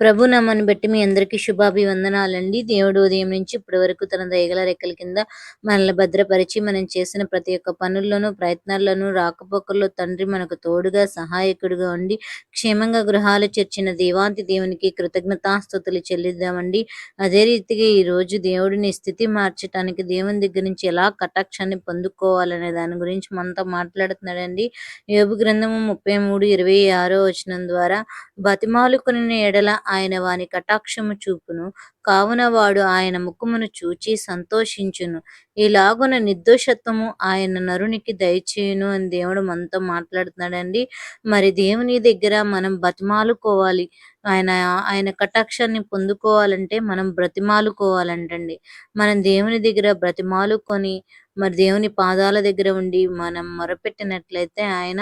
ప్రభు నమ్మని బట్టి మీ అందరికీ శుభాభివందనాలండి. దేవుడు ఉదయం నుంచి ఇప్పటి వరకు తన దయగల రెక్కల కింద మనల్ని భద్రపరిచి మనం చేసిన ప్రతి ఒక్క పనుల్లోనూ ప్రయత్నాల్లోనూ రాకపోకల్లో తండ్రి మనకు తోడుగా సహాయకుడిగా ఉండి క్షేమంగా గృహాలు చేర్చిన దేవాంతి దేవునికి కృతజ్ఞతాస్థుతులు చెల్లిద్దామండి. అదే రీతిగా ఈ రోజు దేవుడిని స్థితి మార్చడానికి దేవుని దగ్గర నుంచి ఎలా కటాక్షాన్ని పొందుకోవాలనే దాని గురించి మనతో మాట్లాడుతున్నాడండి. యోగు గ్రంథము ముప్పై మూడు ఇరవై ఆరో వచనం ద్వారా బతిమాలుకుని ఎడల ఆయన వాని కటాక్షము చూపును. కావున వాడు ఆయన ముఖమును చూచి సంతోషించును. ఇలాగున నిర్దోషత్వము ఆయన నరునికి దయచేయును అని దేవుడు మనతో మాట్లాడుతున్నాడండి. మరి దేవుని దగ్గర మనం బతిమాలుకోవాలి ఆయన ఆయన కటాక్షాన్ని పొందుకోవాలంటే మనం బ్రతిమాలుకోవాలంటండి. మనం దేవుని దగ్గర బ్రతిమాలుకొని మరి దేవుని పాదాల దగ్గర ఉండి మనం మొరపెట్టినట్లయితే ఆయన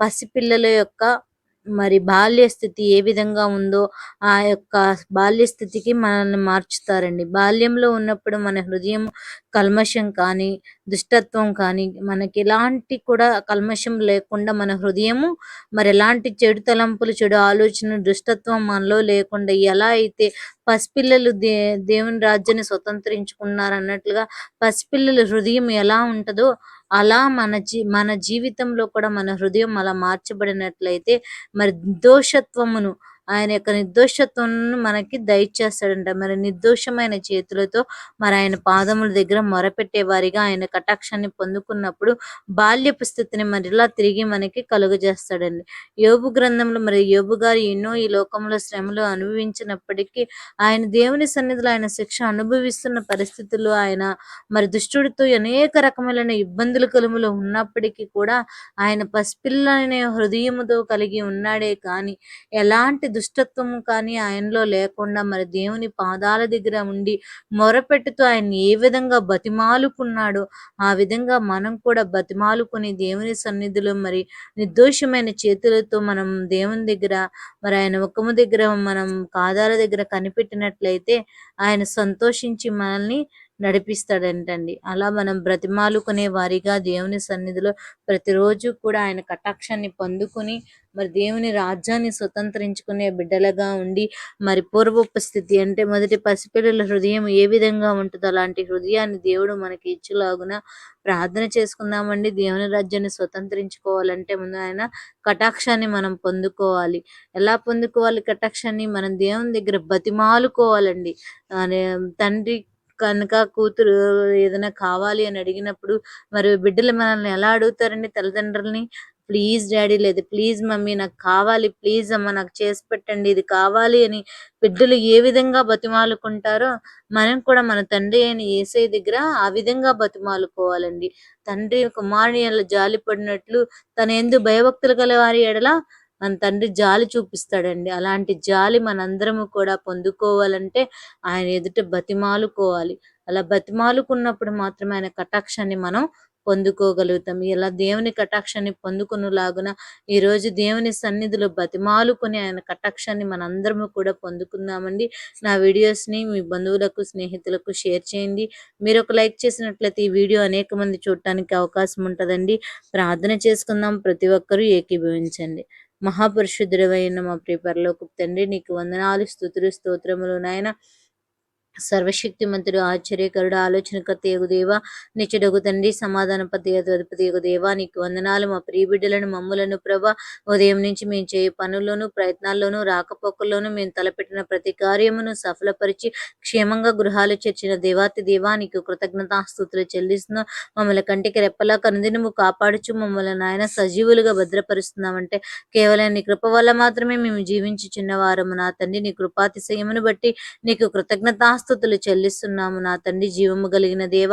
పసిపిల్లల యొక్క మరి బాల్య స్థితి ఏ విధంగా ఉందో ఆ యొక్క బాల్య స్థితికి మనల్ని మార్చుతారండి. బాల్యంలో ఉన్నప్పుడు మన హృదయం కల్మషం కానీ దుష్టత్వం కానీ మనకి ఎలాంటి కూడా కల్మషం లేకుండా మన హృదయము మరి ఎలాంటి చెడు తలంపులు చెడు ఆలోచన దుష్టత్వం మనలో లేకుండా ఎలా అయితే పసిపిల్లలు దే దేవుని రాజ్యాన్ని స్వతంత్రించుకున్నారు అన్నట్లుగా పసిపిల్లల హృదయం ఎలా ఉంటుందో అలా మన జీ మన జీవితంలో కూడా మన హృదయం అలా మార్చబడినట్లయితే మరి దోషత్వమును ఆయన యొక్క నిర్దోషత్వం మనకి దయచేస్తాడంట. మరి నిర్దోషమైన చేతులతో మరి ఆయన పాదముల దగ్గర మొరపెట్టే వారిగా ఆయన కటాక్షాన్ని పొందుకున్నప్పుడు బాల్యపు స్థితిని మరిలా తిరిగి మనకి కలుగజేస్తాడండి. యోబు గ్రంథంలో మరి యోబు గారు ఎన్నో ఈ లోకంలో శ్రమలు అనుభవించినప్పటికీ ఆయన దేవుని సన్నిధిలో ఆయన శిక్ష అనుభవిస్తున్న పరిస్థితుల్లో ఆయన మరి దుష్టుడితో అనేక రకములైన ఇబ్బందులు కలుములు ఉన్నప్పటికీ కూడా ఆయన పసిపిల్లనే హృదయముతో కలిగి ఉన్నాడే కానీ ఎలాంటి దుష్టత్వం కానీ ఆయనలో లేకుండా మరి దేవుని పాదాల దగ్గర ఉండి మొరపెట్టుతూ ఆయన ఏ విధంగా బతిమాలుకున్నాడో ఆ విధంగా మనం కూడా బతిమాలుకుని దేవుని సన్నిధిలో మరి నిర్దోషమైన చేతులతో మనం దేవుని దగ్గర మరి ఆయన ముఖము దగ్గర మనం పాదాల దగ్గర కనిపెట్టినట్లయితే ఆయన సంతోషించి మనల్ని నడిపిస్తాడంటండి. అలా మనం బ్రతిమాలుకునే వారిగా దేవుని సన్నిధిలో ప్రతిరోజు కూడా ఆయన కటాక్షాన్ని పొందుకుని మరి దేవుని రాజ్యాన్ని స్వతంత్రించుకునే బిడ్డలుగా ఉండి మరి పూర్వపు స్థితి అంటే మొదటి పసిపిల్లల హృదయం ఏ విధంగా ఉంటుందో అలాంటి హృదయాన్ని దేవుడు మనకి ఇచ్చేలాగున ప్రార్థన చేసుకుందామండి. దేవుని రాజ్యాన్ని స్వతంత్రించుకోవాలంటే ముందు ఆయన కటాక్షాన్ని మనం పొందుకోవాలి. ఎలా పొందుకోవాలి కటాక్షాన్ని? మనం దేవుని దగ్గర బతిమాలుకోవాలండి తండ్రి కనుక కూతురు ఏదైనా కావాలి అని అడిగినప్పుడు మరి బిడ్డలు మనల్ని ఎలా అడుగుతారండి తల్లిదండ్రులని? ప్లీజ్ డాడీ లేదు. ప్లీజ్ మమ్మీ నాకు కావాలి. ప్లీజ్ అమ్మ నాకు చేసి పెట్టండి. ఇది కావాలి అని బిడ్డలు ఏ విధంగా బతిమాలుకుంటారో మనం కూడా మన తండ్రి అయిన ఏసై దగ్గర ఆ విధంగా బతిమాలుకోవాలండి. తండ్రి కుమారుని జాలి పడినట్లు తన ఎందు భయభక్తులు గల వారి ఎడల మన తండ్రి జాలి చూపిస్తాడండి. అలాంటి జాలి మనందరము కూడా పొందుకోవాలంటే ఆయన ఎదుట బతిమాలుకోవాలి. అలా బతిమాలుకున్నప్పుడు మాత్రమే ఆయన కటాక్షాన్ని మనం పొందుకోగలుగుతాం. ఇలా దేవుని కటాక్షాన్ని పొందుకునేలాగున ఈరోజు దేవుని సన్నిధిలో బతిమాలుకొని ఆయన కటాక్షాన్ని మనందరము కూడా పొందుకుందామండి. నా వీడియోస్ని మీ బంధువులకు స్నేహితులకు షేర్ చేయండి. మీరు ఒక లైక్ చేసినట్లయితే ఈ వీడియో అనేక మంది చూడటానికి అవకాశం ఉంటుందండి. ప్రార్థన చేసుకుందాం. ప్రతి ఒక్కరూ ఏకీభవించండి. మహాపురుషుద్రవైన మా ప్రియ పరలోకపు తండ్రి నీకు వందనాలు స్థుతులు స్తోత్రములు నాయన. సర్వశక్తిమంతుడు ఆశ్చర్యకరుడు ఆలోచనకర్త యగు దేవ నిచ్చడగు తండ్రి సమాధాన పతి అధిపతి యగుదేవ నీకు వందనాలు. మా ప్రియ బిడ్డలను మమ్ములను ప్రభ ఉదయం నుంచి మేము చేయ పనుల్లోనూ ప్రయత్నాల్లోనూ రాకపోకల్లోనూ మేము తలపెట్టిన ప్రతి కార్యమును సఫలపరిచి క్షేమంగా గృహాలు చేర్చిన దేవాతి దేవా నీకు కృతజ్ఞతాస్తుతులు చెల్లిస్తున్నాం. మమ్మల్ని కంటికి రెప్పలా కనుదినము కాపాడుచు మమ్మల్ని నాయన సజీవులుగా భద్రపరుస్తున్నామంటే కేవలం నీ కృప వల్ల మాత్రమే మేము జీవించుచున్న వారము. నా తండ్రి నీ కృపాతిశయమును బట్టి నీకు కృతజ్ఞతా కృతజ్ఞతాస్థుతులు చెల్లిస్తున్నాము నా తండ్రి జీవము కలిగిన దేవ.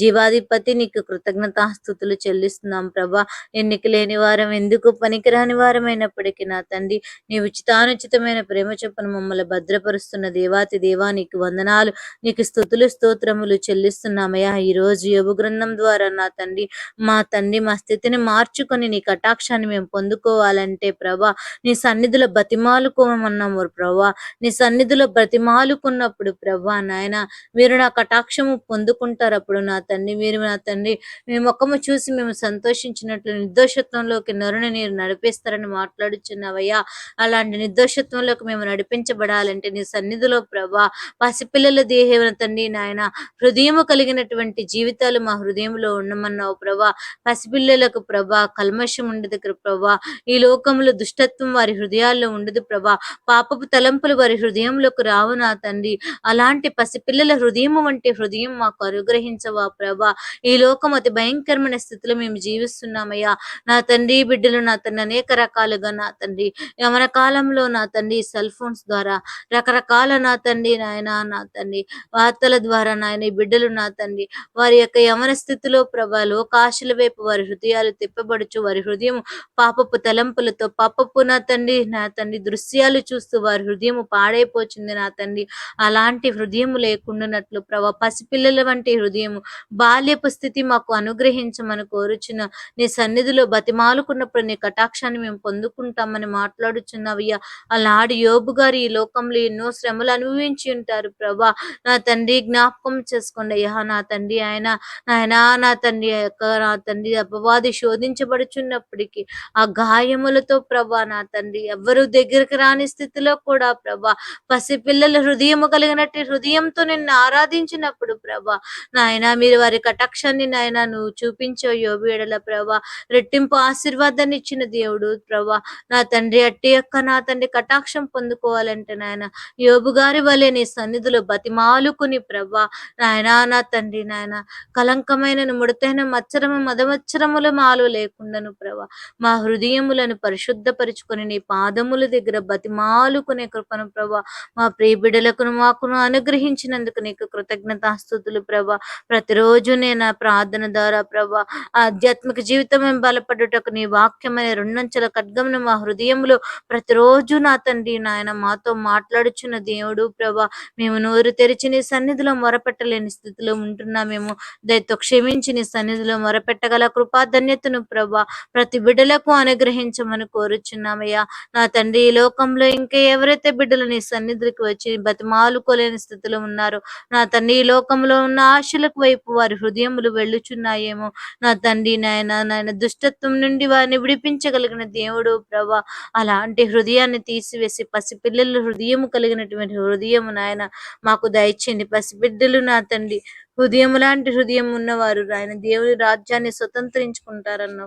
జీవాధిపతి నీకు కృతజ్ఞతాస్థుతులు చెల్లిస్తున్నాం ప్రభా. ఎన్నిక లేని వారం ఎందుకు పనికిరాని వారమైనప్పటికీ నా తండ్రి నీ ఉచితానుచితమైన ప్రేమ చొప్పున మమ్మల్ని భద్రపరుస్తున్న దేవాతి దేవా నీకు వందనాలు నీకు స్థుతులు స్తోత్రములు చెల్లిస్తున్నామయ్యా. ఈ రోజు యోగు గ్రంథం ద్వారా నా తండ్రి మా తండ్రి మా స్థితిని మార్చుకొని నీ కటాక్షాన్ని మేము పొందుకోవాలంటే ప్రభా నీ సన్నిధిలో బతిమాలుకోమన్నాము ప్రభా. నీ సన్నిధిలో బ్రతిమాలుకున్నప్పుడు ప్రభా ప్రభా నాయన. మీరు నా కటాక్షము పొందుకుంటారు అప్పుడు నా తండ్రి. మీరు నా తండ్రి. మీ ముఖము చూసి మేము సంతోషించినట్లు నిర్దోషత్వంలోకి నరుని నీరు నడిపిస్తారని మాట్లాడుచున్నావయ్యా. అలాంటి నిర్దోషత్వంలోకి మేము నడిపించబడాలంటే నీ సన్నిధిలో ప్రభా పసిపిల్లల దేహం తండ్రి నాయన. హృదయము కలిగినటువంటి జీవితాలు మా హృదయంలో ఉండమన్నావు ప్రభా. పసిపిల్లలకు ప్రభా కల్మషం ఉండదు ప్రభా. ఈ లోకంలో దుష్టత్వం వారి హృదయాల్లో ఉండదు ప్రభా. పాపపు తలంపులు వారి హృదయంలోకి రావు నా తండ్రి. అలాంటి పసిపిల్లల హృదయం వంటి హృదయం మాకు అనుగ్రహించవా ప్రభా. ఈ లోకం అతి భయంకరమైన స్థితిలో మేము జీవిస్తున్నామయ్యా. నా తండ్రి బిడ్డలు నా తండ్రి అనేక రకాలుగా నా తండ్రి యమన కాలంలో నా తండ్రి సెల్ ఫోన్స్ ద్వారా రకరకాల నా తండ్రి నాయన నా తండ్రి వార్తల ద్వారా నాయన బిడ్డలు నా తండ్రి. వారి యొక్క యమన స్థితిలో ప్రభా లోకాశల వైపు వారి హృదయాలు తిప్పబడుచు వారి హృదయం పాపపు తలంపులతో పాపపు నా తండ్రి నా తండ్రి దృశ్యాలు చూస్తూ వారి హృదయం పాడైపోతుంది నా తండ్రి. అలాంటి హృదయం హృదయం లేకుండానట్లు ప్రభా. పసిపిల్లల వంటి హృదయం బాల్యపు స్థితి మాకు అనుగ్రహించమని కోరుచున్న నీ సన్నిధిలో బతిమాలుకున్నప్పుడు నీ కటాక్షాన్ని మేము పొందుకుంటామని మాట్లాడుచున్నవయ్యా. అలాడి యోబు గారు ఈ లోకంలో ఎన్నో శ్రమలు అనుభవించి ఉంటారు ప్రభా. నా తండ్రి జ్ఞాపకం చేసుకోండి అయ్యా. నా తండ్రి ఆయన నాయనా నా తండ్రి యొక్క నా తండ్రి అపవాది శోధించబడుచున్నప్పటికీ ఆ గాయములతో ప్రభా నా తండ్రి ఎవరు దగ్గరికి రాని స్థితిలో కూడా ప్రభా పసిపిల్లల హృదయము కలిగినట్టు హృదయంతో నిన్ను ఆరాధించినప్పుడు ప్రభా నాయన మీరు వారి కటాక్షాన్ని నాయన నువ్వు చూపించావు యోబు ఎడల ప్రభా. రెట్టింపు ఆశీర్వాదాన్ని ఇచ్చిన దేవుడు ప్రభా. నా తండ్రి అట్టి యొక్క నా తండ్రి కటాక్షం పొందుకోవాలంటే నాయన యోబు గారి వలె నీ సన్నిధిలో బతిమాలుకుని ప్రభా. నాయన నా తండ్రి నాయన కలంకమైన ముడతైన మచ్చరము మదమచ్చరముల మాలు లేకుండాను ప్రభా. మా హృదయములను పరిశుద్ధపరుచుకొని నీ పాదముల దగ్గర బతిమాలుకునే కృపను ప్రభా. మా ప్రియ బిడ్డలకును మాకును అనుగ్రహించినందుకు నీకు కృతజ్ఞతాస్తుతులు ప్రభా. ప్రతిరోజు నేను ప్రార్థన ద్వారా ప్రభా ఆధ్యాత్మిక జీవితం బలపడుటకు నీ వాక్యమైన రెండంచెల ఖడ్గమును మా హృదయంలో ప్రతిరోజు నా తండ్రి నాయన మాతో మాట్లాడుచున్న దేవుడు ప్రభా. మేము నోరు తెరిచి నీ సన్నిధిలో మొరపెట్టలేని స్థితిలో ఉంటున్నామేమో దయతో క్షమించి నీ సన్నిధిలో మొరపెట్టగల కృపా ధన్యతను ప్రభా. ప్రతి బిడ్డలకు అనుగ్రహించమని కోరుచున్నామయ్యా. నా తండ్రి ఈ లోకంలో ఇంకా ఎవరైతే బిడ్డలు నీ సన్నిధికి వచ్చి బతిమాలుకోలేని స్థితిలో ఉన్నారు. నా తండ్రి ఈ లోకంలో ఉన్న ఆశలకు వైపు వారి హృదయములు వెళ్ళుచున్నాయేమో. నా తండ్రి నాయన నాయన దుష్టత్వం నుండి వారిని విడిపించగలిగిన దేవుడు ప్రభా. అలాంటి హృదయాన్ని తీసివేసి పసిపిల్లల హృదయం కలిగినటువంటి హృదయము నాయన మాకు దయచేయండి. పసిబిడ్డలు నా తండ్రి హృదయం లాంటి హృదయం ఉన్నవారు ఆయన దేవుని రాజ్యాన్ని స్వతంత్రించుకుంటారన్న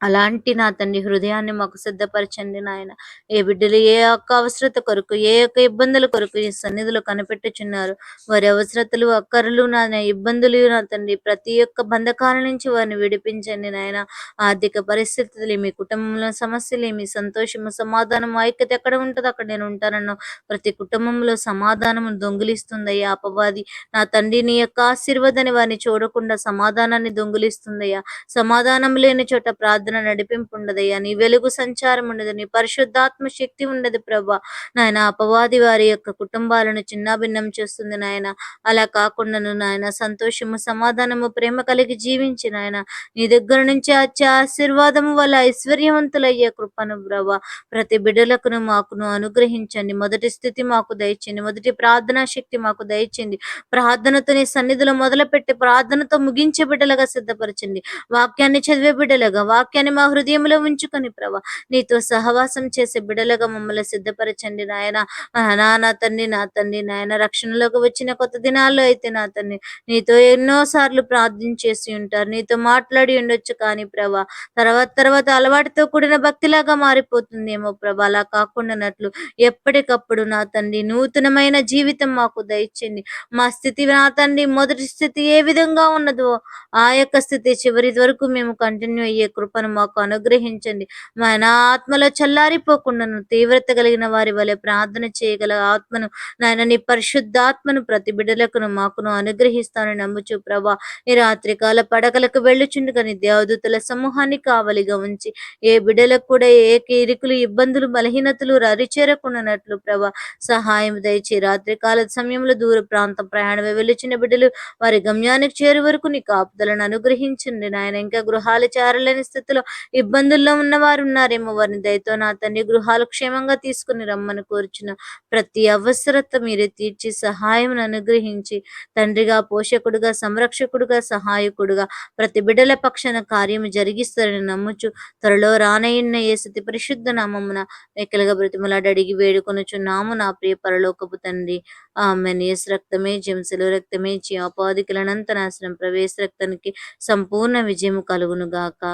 అలాంటి నా తండ్రి హృదయాన్ని మాకు సిద్ధపరచండి నాయన. ఏ బిడ్డలు ఏ యొక్క అవసరత కొరకు ఏ యొక్క ఇబ్బందుల కొరకు ఈ సన్నిధిలో కనిపెట్టుచున్నారు. వారి అవసరతలు అక్కర్లు నా ఇబ్బందులు నా తండ్రి ప్రతి ఒక్క బంధకాల నుంచి వారిని విడిపించండి నాయన. ఆర్థిక పరిస్థితులు మీ కుటుంబంలో సమస్యలు మీ సంతోషము సమాధానం ఐక్యత ఎక్కడ ఉంటుందో అక్కడ నేను ఉంటానన్న ప్రతి కుటుంబంలో సమాధానం దొంగిలిస్తుందయ్యా అపవాది నా తండ్రి నీ యొక్క ఆశీర్వాదాన్ని వారిని చూడకుండా సమాధానాన్ని దొంగిలిస్తుందయ్యా సమాధానం లేని చోట ప్రార్థన నడిపింపు ఉండదయ్యా నీ వెలుగు సంచారం ఉండదు. నీ పరిశుద్ధాత్మ శక్తి ఉండదు ప్రభా. నాయన అపవాది వారి యొక్క కుటుంబాలను చిన్నాభిన్నం చేస్తుంది నాయన. అలా కాకుండాను నాయన సంతోషము సమాధానము ప్రేమ కలిగి జీవించి నాయన. నీ దగ్గర నుంచి వచ్చే ఆశీర్వాదము వల్ల ఐశ్వర్యవంతులయ్యే కృపను ప్రభా. ప్రతి బిడ్డలకును మాకును అనుగ్రహించండి. మొదటి స్థితి మాకు దయచండి మొదటి ప్రార్థనా శక్తి మాకు దయచండి ప్రార్థనతో నీ సన్నిధిలో మొదలుపెట్టి ప్రార్థనతో ముగించే బిడ్డలుగా సిద్ధపరచండి. వాక్యాన్ని చదివే బిడ్డలుగా వాక్యాన్ని మా హృదయంలో ఉంచుకొని ప్రభా. నీతో సహవాసం చేసే బిడలుగా మమ్మల్ని సిద్ధపరచండి నాయన. ఆ, నా తండ్రి నా తండ్రి నాయన రక్షణలోకి వచ్చిన కొత్త దినాల్లో అయితే నా తండ్రి. నీతో ఎన్నో సార్లు ప్రార్థన చేసి ఉంటారు. నీతో మాట్లాడి ఉండొచ్చు కానీ ప్రభా. తర్వాత తర్వాత అలవాటుతో కూడిన భక్తిలాగా మారిపోతుందేమో ప్రభా. అలా కాకుండానట్లు ఎప్పటికప్పుడు నా తండ్రి నూతనమైన జీవితం మాకు దయచేయండి. మా స్థితి నా తండ్రి మొదటి స్థితి ఏ విధంగా ఉన్నదో ఆ యొక్క స్థితి చివరి వరకు మేము కంటిన్యూ అయ్యే కృపను మాకు అనుగ్రహించండి. మా ఆత్మలో చల్లారిపోకుండాను తీవ్రత కలిగిన వారి వలె ప్రార్థన చేయగల ఆత్మను నాయన నీ పరిశుద్ధాత్మను ప్రతి బిడ్డలకును మాకును అనుగ్రహిస్తానని నమ్ముచు ప్రభా ఈ రాత్రికాల పడకలకు వెళ్ళుచుండగాని దేవదూతల సమూహాన్ని కావలిగా ఉంచి ఏ బిడ్డలకు కూడా ఏ ఇరుకులు ఇబ్బందులు బలహీనతలు రరిచేరకుండానట్లు ప్రభా సహాయం దయచి రాత్రికాల సమయంలో దూర ప్రాంతం ప్రయాణం వెళ్ళుచున్న బిడ్డలు వారి గమ్యానికి చేరు వరకు నీ కాపుదలను అనుగ్రహించండి. నాయన ఇంకా గృహాలు చేరలేని స్థితిలో సమయంలో ఇబ్బందుల్లో ఉన్నవారు ఉన్నారేమో. వారిని దయతో నా తండ్రి గృహాలు క్షేమంగా తీసుకుని రమ్మని కోరుచున్న ప్రతి అవసరత మీరే తీర్చి సహాయం అనుగ్రహించి తండ్రిగా పోషకుడుగా సంరక్షకుడుగా సహాయకుడుగా ప్రతి బిడ్డల పక్షాన కార్యము జరిగిస్తారని నమ్ముచు త్వరలో రానయ్యున్న ఏసతి పరిశుద్ధ నామమున ఎక్కలుగా బ్రతిమలాడడిగి వేడుకొనుచున్నాము నా ప్రియ పరలోకపు తండ్రి. ఆమె రక్తమే జంసలు రక్తమే జీ అపాధికులనంత నాశనం ప్రవేశ రక్తానికి సంపూర్ణ విజయము కలుగును గాక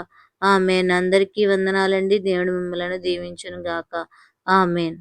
ఆమెన్. అందరికీ వందనాలండి. దేవుడు మిమ్మల్ని దీవించును గాక ఆమెన్.